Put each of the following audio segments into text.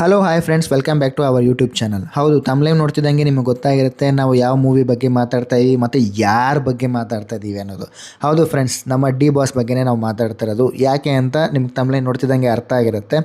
Hello hi friends welcome back to our YouTube channel ಹೌದು ತಮ್ಲೇವ್ ನೋಡ್ತಿದ್ದಂಗೆ ನಿಮಗೆ ಗೊತ್ತಾಗಿರುತ್ತೆ ನಾವು ಯಾವ ಮೂವಿ ಬಗ್ಗೆ ಮಾತಾಡ್ತಾ ಇದ್ದೀವಿ ಮತ್ತು ಯಾರ ಬಗ್ಗೆ ಮಾತಾಡ್ತಾ ಇದ್ದೀವಿ ಅನ್ನೋದು. ಹೌದು ಫ್ರೆಂಡ್ಸ್ ನಮ್ಮ ಡಿ ಬಾಸ್ ಬಗ್ಗೆನೇ ನಾವು ಮಾತಾಡ್ತಾ ಇರೋದು. ಯಾಕೆ ಅಂತ ನಿಮ್ಗೆ ತಮ್ಲೇವ್ ನೋಡ್ತಿದ್ದಂಗೆ ಅರ್ಥ ಆಗಿರುತ್ತೆ.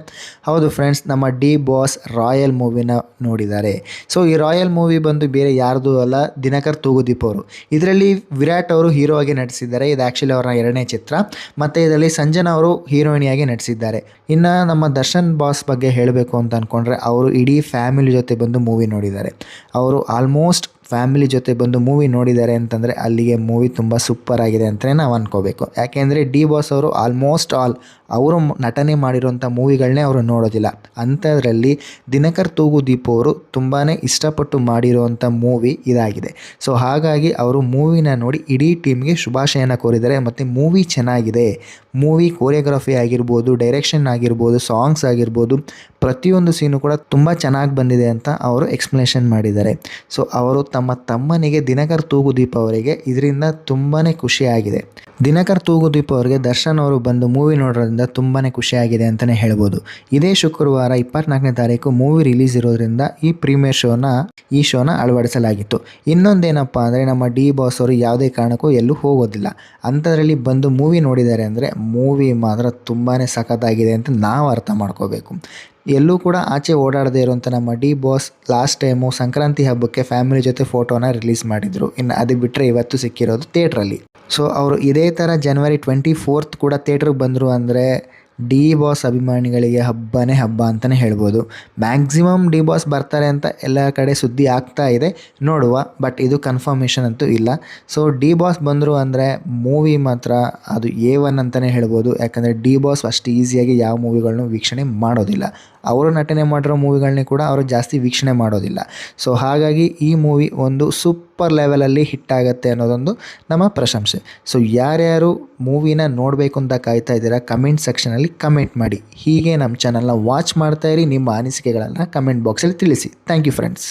ಹೌದು ಫ್ರೆಂಡ್ಸ್ ನಮ್ಮ ಡಿ ಬಾಸ್ ರಾಯಲ್ ಮೂವಿನ ನೋಡಿದ್ದಾರೆ. ಸೊ ಈ ರಾಯಲ್ ಮೂವಿ ಬಂದು ಬೇರೆ ಯಾರ್ದು ಅಲ್ಲ, ದಿನಕರ್ ತೂಗುದೀಪ್ ಅವರು. ಇದರಲ್ಲಿ ವಿರಾಟ್ ಅವರು ಹೀರೋ ಆಗಿ ನಟಿಸಿದ್ದಾರೆ. ಇದು ಆ್ಯಕ್ಚುಲಿ ಅವರ ಎರಡನೇ ಚಿತ್ರ. ಮತ್ತು ಇದರಲ್ಲಿ ಸಂಜನಾ ಅವರು ಹೀರೋಯಿನಿಯಾಗಿ ನಟಿಸಿದ್ದಾರೆ. ಇನ್ನು ನಮ್ಮ ದರ್ಶನ್ ಬಾಸ್ ಬಗ್ಗೆ ಹೇಳಬೇಕು ಅಂತ ಅಂದ್ಕೊಂಡ್ರೆ ಅವರು ಇಡೀ ಫ್ಯಾಮಿಲಿ ಜೊತೆ ಬಂದು ಮೂವಿ ನೋಡಿದ್ದಾರೆ. ಅವರು ಆಲ್ಮೋಸ್ಟ್ ಫ್ಯಾಮಿಲಿ ಜೊತೆ ಬಂದು ಮೂವಿ ನೋಡಿದ್ದಾರೆ ಅಂತಂದರೆ ಅಲ್ಲಿಗೆ ಮೂವಿ ತುಂಬ ಸೂಪರ್ ಆಗಿದೆ ಅಂತಲೇ ನಾವು ಅಂದ್ಕೋಬೇಕು ಯಾಕೆಂದರೆ ಡಿ ಬಾಸ್ ಅವರು ಆಲ್ಮೋಸ್ಟ್ ಆಲ್ ಅವರು ನಟನೆ ಮಾಡಿರೋಂಥ ಮೂವಿಗಳನ್ನೇ ಅವರು ನೋಡೋದಿಲ್ಲ. ಅಂಥದ್ರಲ್ಲಿ ದಿನಕರ್ ತೂಗುದೀಪ್ ಅವರು ತುಂಬಾ ಇಷ್ಟಪಟ್ಟು ಮಾಡಿರುವಂಥ ಮೂವಿ ಇದಾಗಿದೆ. ಸೊ ಹಾಗಾಗಿ ಅವರು ಮೂವಿನ ನೋಡಿ ಇಡೀ ಟೀಮ್ಗೆ ಶುಭಾಶಯನ ಕೋರಿದ್ದಾರೆ. ಮತ್ತು ಮೂವಿ ಚೆನ್ನಾಗಿದೆ. ಮೂವಿ ಕೋರಿಯೋಗ್ರಫಿ ಆಗಿರ್ಬೋದು, ಡೈರೆಕ್ಷನ್ ಆಗಿರ್ಬೋದು, ಸಾಂಗ್ಸ್ ಆಗಿರ್ಬೋದು, ಪ್ರತಿಯೊಂದು ಸೀನು ಕೂಡ ತುಂಬ ಚೆನ್ನಾಗಿ ಬಂದಿದೆ ಅಂತ ಅವರು ಎಕ್ಸ್ಪ್ಲನೇಷನ್ ಮಾಡಿದ್ದಾರೆ. ಸೊ ಅವರು ತಮ್ಮ ತಮ್ಮನಿಗೆ ದಿನಕರ್ ತೂಗುದೀಪ್ ಅವರಿಗೆ ಇದರಿಂದ ತುಂಬಾ ಖುಷಿಯಾಗಿದೆ. ದಿನಕರ್ ತೂಗುದೀಪ್ ಅವರಿಗೆ ದರ್ಶನ್ ಅವರು ಬಂದು ಮೂವಿ ನೋಡೋದ್ರಿಂದ ತುಂಬಾ ಖುಷಿಯಾಗಿದೆ ಅಂತಲೇ ಹೇಳ್ಬೋದು. ಇದೇ ಶುಕ್ರವಾರ ಇಪ್ಪತ್ನಾಲ್ಕನೇ ತಾರೀಕು ಮೂವಿ ರಿಲೀಸ್ ಇರೋದ್ರಿಂದ ಈ ಪ್ರೀಮಿಯರ್ ಶೋನ, ಈ ಶೋನ ಅಳವಡಿಸಲಾಗಿತ್ತು. ಇನ್ನೊಂದೇನಪ್ಪ ಅಂದರೆ ನಮ್ಮ ಡಿ ಬಾಸ್ ಅವರು ಯಾವುದೇ ಕಾರಣಕ್ಕೂ ಎಲ್ಲೂ ಹೋಗೋದಿಲ್ಲ. ಅಂಥದ್ರಲ್ಲಿ ಬಂದು ಮೂವಿ ನೋಡಿದ್ದಾರೆ ಅಂದರೆ ಮೂವಿ ಮಾತ್ರ ತುಂಬಾ ಸಖತ್ತಾಗಿದೆ ಅಂತ ನಾವು ಅರ್ಥ ಮಾಡ್ಕೋಬೇಕು. ಎಲ್ಲೂ ಕೂಡ ಆಚೆ ಓಡಾಡದೇ ಇರುವಂಥ ನಮ್ಮ D boss last time Sankranti ಹಬ್ಬಕ್ಕೆ ಫ್ಯಾಮಿಲಿ ಜೊತೆ ಫೋಟೋನ ರಿಲೀಸ್ ಮಾಡಿದರು. ಇನ್ನು ಅದು ಬಿಟ್ಟರೆ ಇವತ್ತು ಸಿಕ್ಕಿರೋದು ಥಿಯೇಟ್ರಲ್ಲಿ ಸೊ ಅವರು ಇದೇ ಥರ ಜನವರಿ ಟ್ವೆಂಟಿ ಫೋರ್ತ್ ಕೂಡ ಥಿಯೇಟ್ರಿಗೆ ಬಂದರು ಅಂದರೆ ಡಿ ಬಾಸ್ ಅಭಿಮಾನಿಗಳಿಗೆ ಹಬ್ಬನೇ ಹಬ್ಬ ಅಂತಲೇ ಹೇಳ್ಬೋದು. ಮ್ಯಾಕ್ಸಿಮಮ್ ಡಿ ಬಾಸ್ ಬರ್ತಾರೆ ಅಂತ ಎಲ್ಲ ಕಡೆ ಸುದ್ದಿ ಆಗ್ತಾ ಇದೆ, ನೋಡುವ. ಬಟ್ ಇದು ಕನ್ಫರ್ಮೇಷನ್ ಅಂತೂ ಇಲ್ಲ. ಸೊ, ಡಿ ಬಾಸ್ ಬಂದರು ಅಂದರೆ ಮೂವಿ ಮಾತ್ರ ಅದು ಎ ಒನ್ ಅಂತಲೇ ಹೇಳ್ಬೋದು. ಯಾಕಂದರೆ ಡಿ ಬಾಸ್ ಅಷ್ಟು ಈಸಿಯಾಗಿ ಯಾವ ಮೂವಿಗಳನ್ನು ವೀಕ್ಷಣೆ ಮಾಡೋದಿಲ್ಲ. ಅವರು ನಟನೆ ಮಾಡಿರೋ ಮೂವಿಗಳನ್ನೇ ಕೂಡ ಅವರು ಜಾಸ್ತಿ ವೀಕ್ಷಣೆ ಮಾಡೋದಿಲ್ಲ. ಸೊ, ಹಾಗಾಗಿ ಈ ಮೂವಿ ಒಂದು ಸೂಪರ್ ಲೆವೆಲಲ್ಲಿ ಹಿಟ್ ಆಗುತ್ತೆ ಅನ್ನೋದೊಂದು ನಮ್ಮ ಪ್ರಶಂಸೆ. ಸೊ ಯಾರ್ಯಾರು ಮೂವಿನ ನೋಡಬೇಕು ಅಂತ ಕಾಯ್ತಾ ಇದ್ದೀರಾ ಕಮೆಂಟ್ ಸೆಕ್ಷನಲ್ಲಿ ಕಮೆಂಟ್ ಮಾಡಿ. ಹೀಗೆ ನಮ್ಮ ಚಾನಲ್ನ ವಾಚ್ ಮಾಡ್ತಾ ಇರಿ, ನಿಮ್ಮ ಅನಿಸಿಕೆಗಳನ್ನು ಕಮೆಂಟ್ ಬಾಕ್ಸಲ್ಲಿ ತಿಳಿಸಿ. Thank you friends